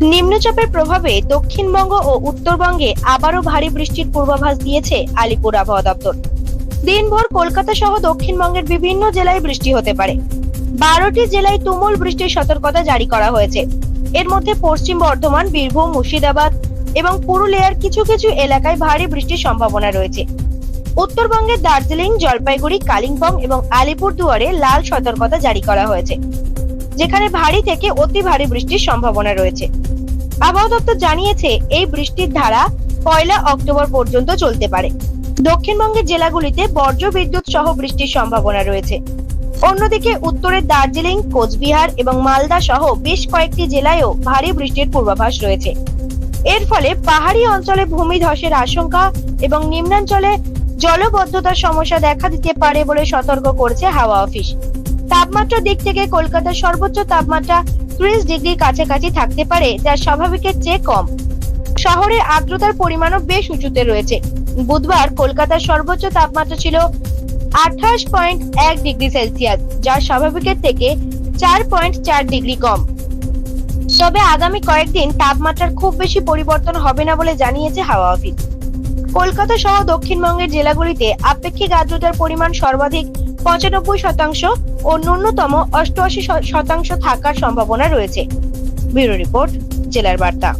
নিম্নচাপের প্রভাবে দক্ষিণবঙ্গ ও উত্তরবঙ্গে আবারও ভারী বৃষ্টির পূর্বাভাস দিয়েছে আলিপুর আবহাওয়া দপ্তর। দিনভর কলকাতা সহ দক্ষিণবঙ্গের বিভিন্ন জেলায় বৃষ্টি হতে পারে। বারোটি জেলায় তুমুল বৃষ্টির সতর্কতা জারি করা হয়েছে। এর মধ্যে পশ্চিম বর্ধমান, বীরভূম, মুর্শিদাবাদ এবং পুরুলিয়ার কিছু কিছু এলাকায় ভারী বৃষ্টির সম্ভাবনা রয়েছে। উত্তরবঙ্গের দার্জিলিং, জলপাইগুড়ি, কালিম্পং এবং আলিপুরদুয়ারে লাল সতর্কতা জারি করা হয়েছে। যেখানে ভারী থেকে অতি ভারী বৃষ্টির সম্ভাবনা রয়েছে। আবহাওয়া দপ্তর জানিয়েছে, এই বৃষ্টির ধারা পয়লা অক্টোবর পর্যন্ত চলতে পারে। দক্ষিণবঙ্গের জেলাগুলিতে বজ্র বিদ্যুৎ সহ বৃষ্টির সম্ভাবনা রয়েছে। অন্যদিকে উত্তরের দার্জিলিং, কোচবিহার এবং মালদা সহ বেশ কয়েকটি জেলায়ও ভারী বৃষ্টির পূর্বাভাস রয়েছে। এর ফলে পাহাড়ি অঞ্চলে ভূমিধসের আশঙ্কা এবং নিম্নাঞ্চলে জলবদ্ধতার সমস্যা দেখা দিতে পারে বলে সতর্ক করেছে হাওয়া অফিস। তাপমাত্রার দিক থেকে কলকাতার সর্বোচ্চ তাপমাত্রা ত্রিশ ডিগ্রি কাছাকাছি থাকতে পারে, যা স্বাভাবিকের চেয়ে কম। শহরে আর্দ্রতার পরিমাণও বেশ উঁচুতে রয়েছে। বুধবার কলকাতার সর্বোচ্চ তাপমাত্রা ছিল আঠাশ পয়েন্ট এক ডিগ্রি সেলসিয়াস, যা স্বাভাবিকের থেকে চার পয়েন্ট চার ডিগ্রি কম। তবে আগামী কয়েকদিন তাপমাত্রার খুব বেশি পরিবর্তন হবে না বলে জানিয়েছে হাওয়া অফিস। কলকাতা সহ দক্ষিণবঙ্গের জেলাগুলিতে আপেক্ষিক আর্দ্রতার পরিমাণ সর্বাধিক পঁচানব্বই শতাংশ ও ন্যূনতম অষ্টআশি শতাংশ থাকার সম্ভাবনা রয়েছে। ব্যুরো রিপোর্ট জেলার বার্তা।